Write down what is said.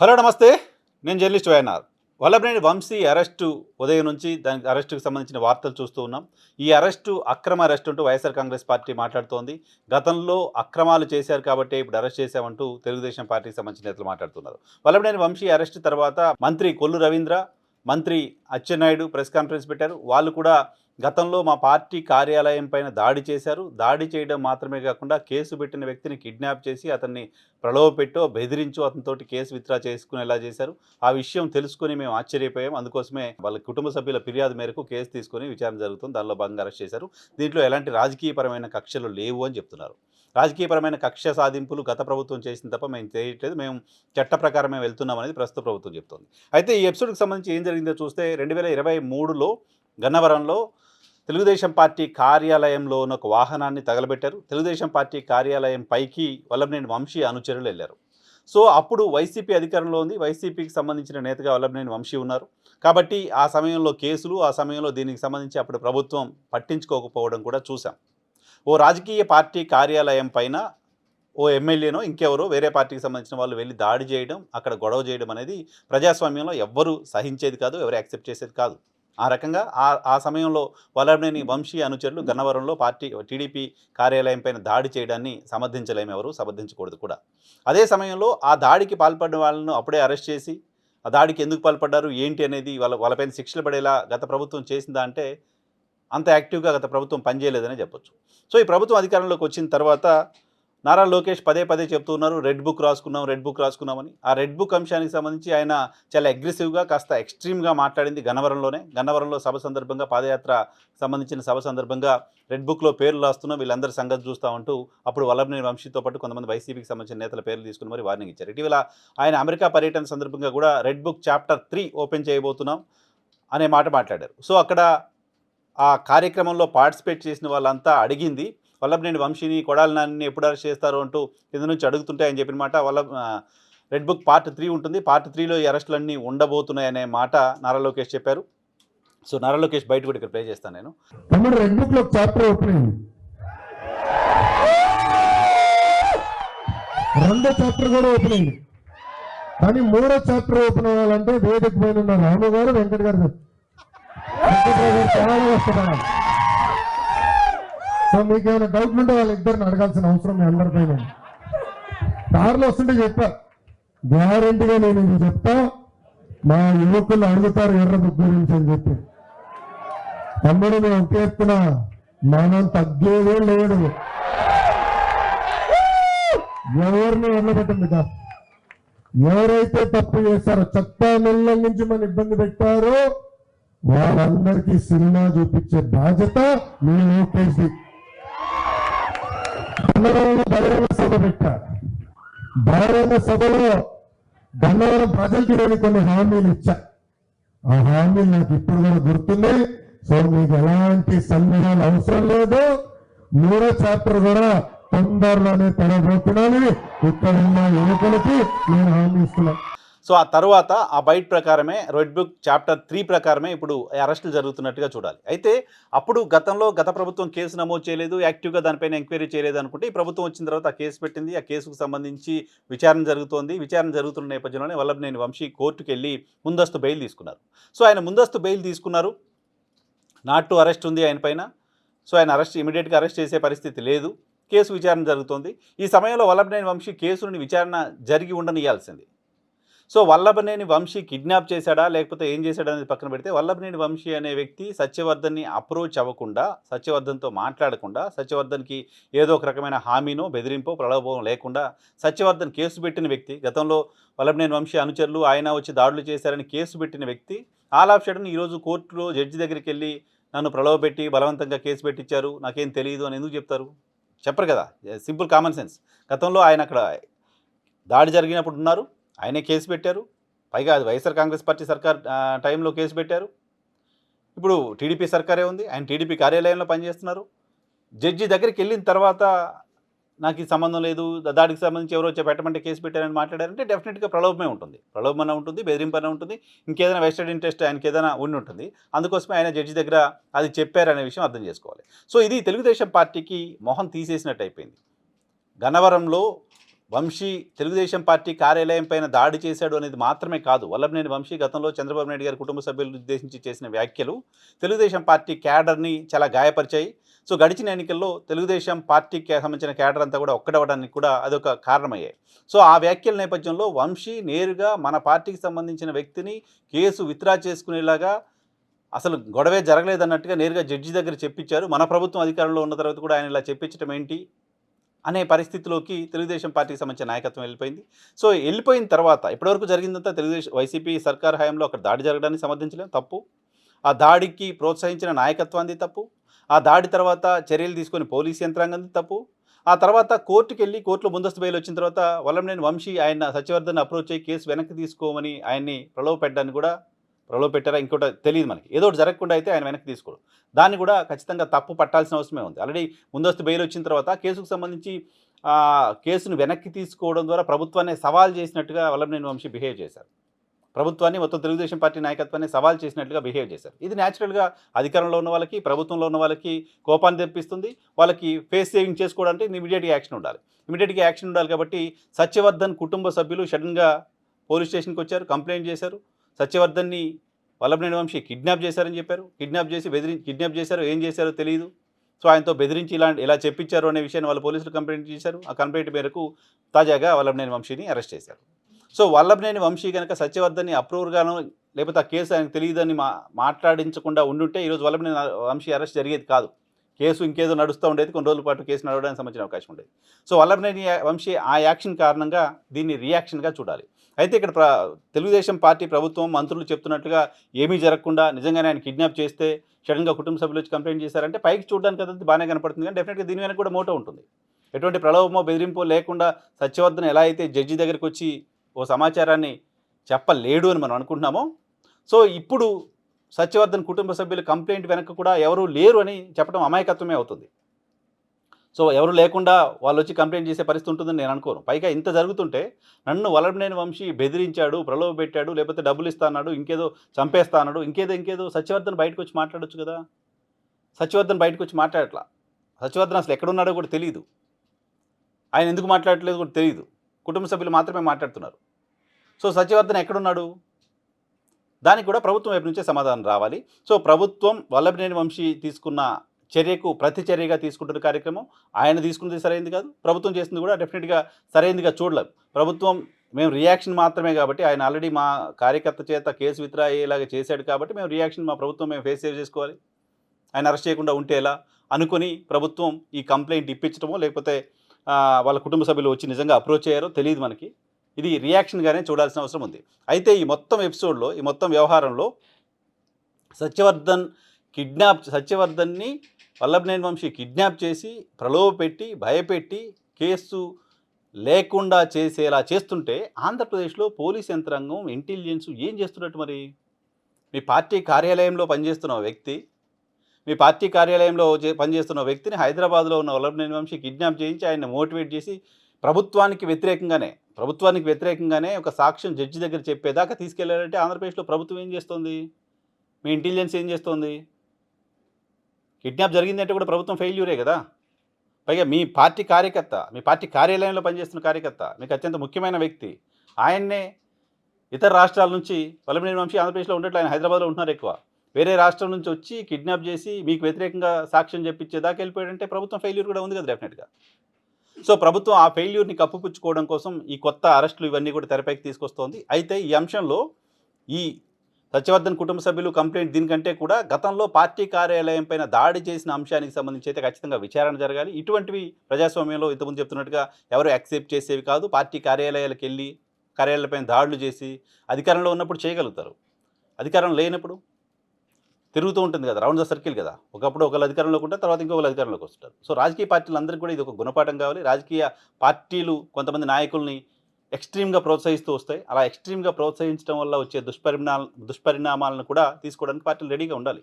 Hello నమస్తే. నేను journalist YNR. Vallabhaneni Vamsi arrest ఉదయం నుంచి దానికి అరెస్టుకు సంబంధించిన వార్తలు చూస్తూ ఉన్నాం. ఈ అరెస్టు అక్రమ అరెస్ట్ అంటూ వైఎస్ఆర్ కాంగ్రెస్ పార్టీ మాట్లాడుతోంది. గతంలో అక్రమాలు చేశారు కాబట్టి ఇప్పుడు అరెస్ట్ చేశామంటూ తెలుగుదేశం పార్టీకి సంబంధించిన నేతలు మాట్లాడుతున్నారు. వల్లభనేని వంశీ అరెస్ట్ తర్వాత మంత్రి కొల్లు రవీంద్ర మంత్రి అచ్చెన్నాయుడు ప్రెస్ కాన్ఫరెన్స్ పెట్టారు. వాళ్ళు కూడా గతంలో మా పార్టీ కార్యాలయం పైన దాడి చేశారు. దాడి చేయడం మాత్రమే కాకుండా కేసు పెట్టిన వ్యక్తిని కిడ్నాప్ చేసి అతన్ని ప్రలోభపెట్టో బెదిరించో అతనితోటి కేసు విత్డ్రా చేసుకునేలా చేశారు. ఆ విషయం తెలుసుకుని మేము ఆశ్చర్యపోయాం. అందుకోసమే వాళ్ళ కుటుంబ సభ్యుల ఫిర్యాదు మేరకు కేసు తీసుకుని విచారణ జరుగుతుంది. దానిలో భాగంగా అరెస్ట్ చేశారు. దీంట్లో ఎలాంటి రాజకీయపరమైన కక్షలు లేవు అని చెప్తున్నారు. రాజకీయపరమైన కక్ష సాధింపులు గత ప్రభుత్వం చేసింది తప్ప మేము చేయట్లేదు. మేము చట్ట ప్రకారమే వెళ్తున్నాం అనేది ప్రస్తుత ప్రభుత్వం చెప్తోంది. అయితే ఈ ఎపిసోడ్కి సంబంధించి ఏం జరిగిందో చూస్తే రెండు వేల ఇరవై మూడులో గన్నవరంలో తెలుగుదేశం పార్టీ కార్యాలయంలో ఉన్న ఒక వాహనాన్ని తగలబెట్టారు. తెలుగుదేశం పార్టీ కార్యాలయం పైకి వల్లభనేని వంశీ అనుచరులు వెళ్ళారు. సో అప్పుడు వైసీపీ అధికారంలో ఉంది. వైసీపీకి సంబంధించిన నేతగా వల్లభనేని వంశీ ఉన్నారు. కాబట్టి ఆ సమయంలో కేసులు ఆ సమయంలో దీనికి సంబంధించి అప్పుడు ప్రభుత్వం పట్టించుకోకపోవడం కూడా చూసాం ఓ రాజకీయ పార్టీ కార్యాలయం పైన ఓ ఎమ్మెల్యేనో ఇంకెవరో వేరే పార్టీకి సంబంధించిన వాళ్ళు వెళ్ళి దాడి చేయడం అక్కడ గొడవ చేయడం అనేది ప్రజాస్వామ్యంలో ఎవ్వరూ సహించేది కాదు ఎవరు యాక్సెప్ట్ చేసేది కాదు. ఆ రకంగా ఆ ఆ సమయంలో వల్లభనేని వంశీ అనుచరులు గన్నవరంలో పార్టీ టీడీపీ కార్యాలయం పైన దాడి చేయడాన్ని సమర్థించలేము ఎవరు సమర్థించకూడదు కూడా. అదే సమయంలో ఆ దాడికి పాల్పడిన వాళ్ళను అప్పుడే అరెస్ట్ చేసి ఆ దాడికి ఎందుకు పాల్పడ్డారు ఏంటి అనేది వాళ్ళ వాళ్ళపైన శిక్షలు పడేలా గత ప్రభుత్వం చేసిందా అంటే అంత యాక్టివ్గా గత ప్రభుత్వం పనిచేయలేదనే చెప్పొచ్చు. సో ఈ ప్రభుత్వం అధికారంలోకి వచ్చిన తర్వాత నారా లోకేష్ పదే పదే చెప్తున్నారు రెడ్ బుక్ రాసుకున్నాం రెడ్ బుక్ రాసుకున్నామని. ఆ రెడ్ బుక్ అంశానికి సంబంధించి ఆయన చాలా అగ్రెసివ్గా కాస్త ఎక్స్ట్రీమ్గా మాట్లాడింది గన్నవరంలోనే. గన్నవరంలో సభ సందర్భంగా పాదయాత్ర సంబంధించిన సభ సందర్భంగా రెడ్ బుక్లో పేర్లు రాస్తున్నాం వీళ్ళందరి సంగతి చూస్తూ ఉంటూ అప్పుడు వల్లభనేని వంశీతో పాటు కొంతమంది వైసీపీకి సంబంధించిన నేతల పేర్లు తీసుకుని మరి వార్నింగ్ ఇచ్చారు. ఇటీవల ఆయన అమెరికా పర్యటన సందర్భంగా కూడా red book chapter three open చేయబోతున్నాం అనే మాట మాట్లాడారు. సో అక్కడ ఆ కార్యక్రమంలో పార్టిసిపేట్ చేసిన వాళ్ళంతా అడిగింది వల్లభనేని వంశీని కొడాలి నాన్ని ఎప్పుడు అరెస్ట్ చేస్తారు? అంటూ కింద నుంచి అడుగుతుంటే ఆయన చెప్పిన మాట వల్ల రెడ్ బుక్ పార్ట్ త్రీ ఉంటుంది. పార్ట్ త్రీలో ఈ అరెస్టులన్నీ ఉండబోతున్నాయనే మాట నారా లోకేష్ చెప్పారు. సో నారా లోకేష్ బయట కూడా ఇక్కడ ప్లే చేస్తాను నేను. రెడ్ బుక్లో చాప్టర్ ఓపెన్ అయింది? రెండో చాప్టర్ కూడా ఓపెన్ అయింది. కానీ మూడో చాప్టర్ ఓపెన్ అవ్వాలంటే వేదిక పైన ఉన్న రాము గారు వెంకట గారు వెంకటరావు సో మీకు ఏమైనా డౌట్ ఉంటే వాళ్ళిద్దరిని అడగాల్సిన అవసరం మీ అందరిపైన కారులో వస్తుంటే చెప్పా. గ్యారంటీగా నేను ఇది చెప్తా. మా యువకులు అడుగుతారు ఎర్ర గురించి అని చెప్పి. తమ్ముడు మేము ఒకే మనం తగ్గేదే లేడు ఎవరిని వదిలిపెట్టండి బిడ్డ ఎవరైతే తప్పు చేస్తారో చట్టా నుంచి మన ఇబ్బంది పెట్టారో వాళ్ళందరికీ సినిమా చూపించే బాధ్యత మీ లోకేష్ది. గన్నవరంలో బహిరంగ సభ పెట్టారు బహిరంగ సభలో గన్నవరం ప్రజలకి నేను కొన్ని హామీలు ఇచ్చా. ఆ హామీలు నాకు ఇప్పుడు కూడా గుర్తున్నాయి సో మీకు ఎలాంటి సందేహాలు అవసరం లేదు. మూడో చాప్టర్ కూడా తొందరలోనే తెరబోతున్నాను. ఇక్కడ ఉన్న యువకులకి నేను హామీ ఇస్తున్నాను. సో ఆ తర్వాత ఆ బైట్ ప్రకారమే రెడ్ బుక్ చాప్టర్ త్రీ ప్రకారమే ఇప్పుడు అరెస్టులు జరుగుతున్నట్టుగా చూడాలి. అయితే అప్పుడు గతంలో గత ప్రభుత్వం కేసు నమోదు చేయలేదు యాక్టివ్గా దానిపైన ఎంక్వైరీ చేయలేదు అనుకుంటే ఈ ప్రభుత్వం వచ్చిన తర్వాత ఆ కేసు పెట్టింది. ఆ కేసుకు సంబంధించి విచారణ జరుగుతోంది. విచారణ జరుగుతున్న నేపథ్యంలోనే వల్లభనేని వంశీ కోర్టుకు వెళ్ళి ముందస్తు బెయిల్ తీసుకున్నారు. సో ఆయన ముందస్తు బెయిల్ తీసుకున్నారు. నాట్ టు అరెస్ట్ ఉంది ఆయన పైన. సో ఆయన అరెస్ట్ ఇమీడియట్గా అరెస్ట్ చేసే పరిస్థితి లేదు. కేసు విచారణ జరుగుతోంది. ఈ సమయంలో వల్లభనేని వంశీ కేసుని విచారణ జరిగి ఉండనియాల్సింది సో వల్లభనేని వంశీ కిడ్నాప్ చేశాడా? లేకపోతే ఏం చేశాడా అనేది పక్కన పెడితే వల్లభనేని వంశీ అనే వ్యక్తి సత్యవర్ధన్ని అప్రోచ్ అవ్వకుండా సత్యవర్ధన్తో మాట్లాడకుండా సత్యవర్ధన్కి ఏదో ఒక రకమైన హామీనో బెదిరింపో ప్రలోభం లేకుండా సత్యవర్ధన్ కేసు పెట్టిన వ్యక్తి గతంలో వల్లభనేని వంశీ అనుచరులు ఆయన వచ్చి దాడులు చేశారని కేసు పెట్టిన వ్యక్తి ఆల్ ఆఫ్ షడన్ ఈరోజు కోర్టులో జడ్జి దగ్గరికి వెళ్ళి నన్ను ప్రలోభపెట్టి బలవంతంగా కేసు పెట్టించారు నాకేం తెలియదు అని ఎందుకు చెప్తారు? చెప్పరు కదా. Simple common sense. గతంలో ఆయన అక్కడ దాడి జరిగినప్పుడు ఉన్నారు. ఆయనే కేసు పెట్టారు. పైగా అది వైఎస్ఆర్ కాంగ్రెస్ పార్టీ సర్కార్ టైంలో కేసు పెట్టారు. ఇప్పుడు టీడీపీ సర్కారే ఉంది. ఆయన టీడీపీ కార్యాలయంలో పనిచేస్తున్నారు. జడ్జి దగ్గరికి వెళ్ళిన తర్వాత నాకు ఈ సంబంధం లేదు. దాడికి సంబంధించి ఎవరో వచ్చి పెట్టమంటే కేసు పెట్టారని మాట్లాడారంటే డెఫినెట్గా ప్రలోభమే ఉంటుంది. ప్రలోభమన ఉంటుంది బెదిరింపన ఉంటుంది. ఇంకేదైనా వెస్టెడ్ ఇంట్రెస్ట్ ఆయనకి ఏదైనా ఉండి ఉంటుంది. అందుకోసమే ఆయన జడ్జి దగ్గర అది చెప్పారనే విషయం అర్థం చేసుకోవాలి. సో ఇది తెలుగుదేశం పార్టీకి మొహం తీసేసినట్టు అయిపోయింది. గన్నవరంలో వంశీ తెలుగుదేశం పార్టీ కార్యాలయం పైన దాడి చేశాడు అనేది మాత్రమే కాదు. వల్లభనేని వంశీ గతంలో చంద్రబాబు నాయుడు గారి కుటుంబ సభ్యులను ఉద్దేశించి చేసిన వ్యాఖ్యలు తెలుగుదేశం పార్టీ క్యాడర్ని చాలా గాయపరిచాయి. సో గడిచిన ఎన్నికల్లో తెలుగుదేశం పార్టీకి సంబంధించిన క్యాడర్ అంతా కూడా ఒక్కడవడానికి కూడా అదొక కారణమయ్యాయి. సో ఆ వ్యాఖ్యల నేపథ్యంలో వంశీ నేరుగా మన పార్టీకి సంబంధించిన వ్యక్తిని కేసు విత్డ్రా చేసుకునేలాగా అసలు గొడవే జరగలేదన్నట్టుగా నేరుగా జడ్జి దగ్గర చెప్పించారు. మన ప్రభుత్వం అధికారంలో ఉన్న తర్వాత కూడా ఆయన ఇలా చెప్పించడం ఏంటి? అనే పరిస్థితిలోకి తెలుగుదేశం పార్టీకి సంబంధించిన నాయకత్వం వెళ్ళిపోయింది. సో వెళ్ళిపోయిన తర్వాత ఇప్పటివరకు జరిగిందంతా తెలుగుదేశం వైసీపీ సర్కార్ హయాంలో అక్కడ దాడి జరగడానికి సమర్థించలేం తప్పు. ఆ దాడికి ప్రోత్సహించిన నాయకత్వాన్ని తప్పు. ఆ దాడి తర్వాత చర్యలు తీసుకొని పోలీస్ యంత్రాంగం తప్పు. ఆ తర్వాత కోర్టుకి వెళ్ళి కోర్టులో ముందస్తు బెయిల్ వచ్చిన తర్వాత వల్లంనేని వంశీ ఆయన సత్యవర్ధన్ అప్రోచ్ అయ్యి కేసు వెనక్కి తీసుకోమని ఆయన్ని ప్రలోభ పెట్టడానికి కూడా ప్రలోభ పెట్టారా? ఇంకోటి తెలియదు మనకి. ఏదో ఒకటి జరగకుండా అయితే ఆయన వెనక్కి తీసుకోడు. దాన్ని కూడా ఖచ్చితంగా తప్పు పట్టాల్సిన అవసరమే ఉంది ఆల్రెడీ ముందస్తు బెయిల్ వచ్చిన తర్వాత కేసుకు సంబంధించి కేసును వెనక్కి తీసుకోవడం ద్వారా ప్రభుత్వాన్ని సవాల్ చేసినట్టుగా వల్లభనేని వంశీ బిహేవ్ చేశారు. ప్రభుత్వాన్ని మొత్తం తెలుగుదేశం పార్టీ నాయకత్వాన్ని సవాల్ చేసినట్టుగా బిహేవ్ చేశారు. ఇది న్యాచురల్గా అధికారంలో ఉన్న వాళ్ళకి ప్రభుత్వంలో ఉన్న వాళ్ళకి కోపాన్ని తెప్పిస్తుంది. వాళ్ళకి ఫేస్ సేవింగ్ చేసుకోవడానికి ఇమీడియట్గా యాక్షన్ ఉండాలి. ఇమీడియట్గా యాక్షన్ ఉండాలి కాబట్టి సత్యవర్ధన్ కుటుంబ సభ్యులు సడన్గా పోలీస్ స్టేషన్కి వచ్చారు కంప్లైంట్ చేశారు. సత్యవర్ధన్ని వల్లభనేని వంశీ కిడ్నాప్ చేశారని చెప్పారు. కిడ్నాప్ చేసి బెదిరి కిడ్నాప్ చేశారో ఏం చేశారో తెలియదు సో ఆయనతో బెదిరించి ఇలాంటి ఇలా చెప్పించారు అనే విషయాన్ని వాళ్ళ పోలీసులు కంప్లైంట్ చేశారు. ఆ కంప్లైంట్ మేరకు తాజాగా వల్లభనేని వంశీని అరెస్ట్ చేశారు. సో వల్లభనేని వంశీ కనుక సత్యవర్ధన్ని అప్రూవర్గానో లేకపోతే ఆ కేసు ఆయనకు తెలియదని మా మాట్లాడించకుండా ఉండుంటే ఈరోజు వల్లభనేని వంశీ అరెస్ట్ జరిగేది కాదు. కేసు ఇంకేదో నడుస్తూ ఉండేది కొన్ని రోజుల పాటు కేసు నడవడానికి సంబంధించిన అవకాశం ఉండేది. సో వల్లభనేని వంశీ ఆ యాక్షన్ కారణంగా దీన్ని రియాక్షన్గా చూడాలి. అయితే ఇక్కడ ప్ర తెలుగుదేశం పార్టీ ప్రభుత్వం మంత్రులు చెప్తున్నట్టుగా ఏమీ జరగకుండా నిజంగానే ఆయన కిడ్నాప్ చేస్తే సడన్గా కుటుంబ సభ్యులు వచ్చి కంప్లైంట్ చేశారంటే పైకి చూడడానికి అదంతా బాగానే కనపడుతుంది కానీ డెఫినెట్గా దీని వెనక కూడా మోటో ఉంటుంది. ఎటువంటి ప్రలోభమో బెదిరింపో లేకుండా సత్యవర్ధన్ ఎలా అయితే జడ్జి దగ్గరికి వచ్చి ఓ సమాచారాన్ని చెప్పలేడు అని మనం అనుకుంటున్నామో సో ఇప్పుడు సత్యవర్ధన్ కుటుంబ సభ్యులు కంప్లైంట్ వెనక కూడా ఎవరూ లేరు అని చెప్పడం అమాయకత్వమే అవుతుంది. సో ఎవరు లేకుండా వాళ్ళు వచ్చి కంప్లైంట్ చేసే పరిస్థితి ఉంటుందని నేను అనుకోను. పైగా ఇంత జరుగుతుంటే నన్ను వలభనేని వంశీ బెదిరించాడు ప్రలోభ పెట్టాడు లేకపోతే డబ్బులు ఇస్తాన్నాడు ఇంకేదో చంపేస్తాన్నాడు ఇంకేదో ఇంకేదో సత్యవర్ధన్ బయటకు వచ్చి మాట్లాడొచ్చు కదా? సత్యవర్ధన్ బయటకు వచ్చి మాట్లాడట్లా? సత్యవర్ధన్ అసలు ఎక్కడున్నాడో కూడా తెలియదు ఆయన ఎందుకు మాట్లాడట్లేదు కూడా తెలియదు కుటుంబ సభ్యులు మాత్రమే మాట్లాడుతున్నారు. సో సత్యవర్ధన్ ఎక్కడున్నాడు? దానికి కూడా ప్రభుత్వం వైపు నుంచే సమాధానం రావాలి. సో ప్రభుత్వం వల్లభనేని వంశీ తీసుకున్న చర్యకు ప్రతి చర్యగా తీసుకుంటున్న కార్యక్రమం ఆయన తీసుకున్నది సరైనది కాదు. ప్రభుత్వం చేసింది కూడా డెఫినెట్గా సరైనదిగా చూడలేదు. ప్రభుత్వం మేము రియాక్షన్ మాత్రమే కాబట్టి ఆయన ఆల్రెడీ మా కార్యకర్త చేత కేసు విత్డ్రా అయ్యేలాగా చేశాడు కాబట్టి మేము రియాక్షన్ మా ప్రభుత్వం మేము ఫేస్ చేసుకోవాలి. ఆయన అరెస్ట్ చేయకుండా ఉంటే ఎలా? అనుకొని ప్రభుత్వం ఈ కంప్లైంట్ ఇప్పించడమో లేకపోతే వాళ్ళ కుటుంబ సభ్యులు వచ్చి నిజంగా అప్రోచ్ అయ్యారో తెలియదు మనకి. ఇది రియాక్షన్గానే చూడాల్సిన అవసరం ఉంది. అయితే ఈ మొత్తం ఎపిసోడ్లో ఈ మొత్తం వ్యవహారంలో సత్యవర్ధన్ కిడ్నాప్ సత్యవర్ధన్ని వల్లభనేని వంశీ కిడ్నాప్ చేసి ప్రలోభపెట్టి భయపెట్టి కేసు లేకుండా చేసేలా చేస్తుంటే ఆంధ్రప్రదేశ్లో పోలీస్ యంత్రాంగం ఇంటెలిజెన్స్ ఏం చేస్తున్నట్టు మరి? మీ పార్టీ కార్యాలయంలో పనిచేస్తున్న వ్యక్తి మీ పార్టీ కార్యాలయంలో చే- పనిచేస్తున్న వ్యక్తిని హైదరాబాద్లో ఉన్న వల్లభనేని వంశీ కిడ్నాప్ చేయించి ఆయన మోటివేట్ చేసి ప్రభుత్వానికి వ్యతిరేకంగానే ప్రభుత్వానికి వ్యతిరేకంగానే ఒక సాక్ష్యం జడ్జి దగ్గర చెప్పేదాకా తీసుకెళ్ళారంటే ఆంధ్రప్రదేశ్లో ప్రభుత్వం ఏం చేస్తోంది? మీ ఇంటెలిజెన్స్ ఏం చేస్తోంది? కిడ్నాప్ జరిగిందంటే కూడా ప్రభుత్వం ఫెయిల్యూరే కదా? పైగా మీ పార్టీ కార్యకర్త మీ పార్టీ కార్యాలయంలో పనిచేస్తున్న కార్యకర్త మీకు అత్యంత ముఖ్యమైన వ్యక్తి ఆయన్నే ఇతర రాష్ట్రాల నుంచి వల్లభనేని వంశీ ఆంధ్రప్రదేశ్లో ఉండట్లు ఆయన హైదరాబాద్లో ఉంటున్నారు ఎక్కువ. వేరే రాష్ట్రం నుంచి వచ్చి కిడ్నాప్ చేసి మీకు వ్యతిరేకంగా సాక్ష్యం చెప్పించేదాకా వెళ్ళిపోయాడంటే ప్రభుత్వం ఫెయిల్యూర్ కూడా ఉంది కదా డెఫినెట్గా సో ప్రభుత్వం ఆ ఫెయిల్యూర్ని కప్పుపుచ్చుకోవడం కోసం ఈ కొత్త అరెస్టులు ఇవన్నీ కూడా తెరపైకి తీసుకొస్తోంది. అయితే ఈ అంశంలో ఈ సత్యవర్ధన్ కుటుంబ సభ్యులు కంప్లైంట్ దీనికంటే కూడా గతంలో పార్టీ కార్యాలయం పైన దాడి చేసిన అంశానికి సంబంధించి అయితే ఖచ్చితంగా విచారణ జరగాలి. ఇటువంటివి ప్రజాస్వామ్యంలో ఇంతకుముందు చెప్తున్నట్టుగా ఎవరు యాక్సెప్ట్ చేసేవి కాదు. పార్టీ కార్యాలయాలకు వెళ్ళి కార్యాలయాలపైన దాడులు చేసి అధికారంలో ఉన్నప్పుడు చేయగలుగుతారు. అధికారం లేనప్పుడు తిరుగుతూ ఉంటుంది కదా రౌండ్ ద సర్కిల్ కదా. ఒకప్పుడు ఒకళ్ళు అధికారంలోకి ఉంటారు తర్వాత ఇంకొకరు అధికారంలోకి వస్తుంటారు. సో రాజకీయ పార్టీలందరికీ కూడా ఇది ఒక గుణపాఠం కావాలి. రాజకీయ పార్టీలు కొంతమంది నాయకుల్ని ఎక్స్ట్రీమ్గా ప్రోత్సహిస్తూ వస్తాయి. అలా ఎక్స్ట్రీమ్గా ప్రోత్సహించడం వల్ల వచ్చే దుష్పరిణా దుష్పరిణామాలను కూడా తీసుకోవడానికి పార్టీలు రెడీగా ఉండాలి.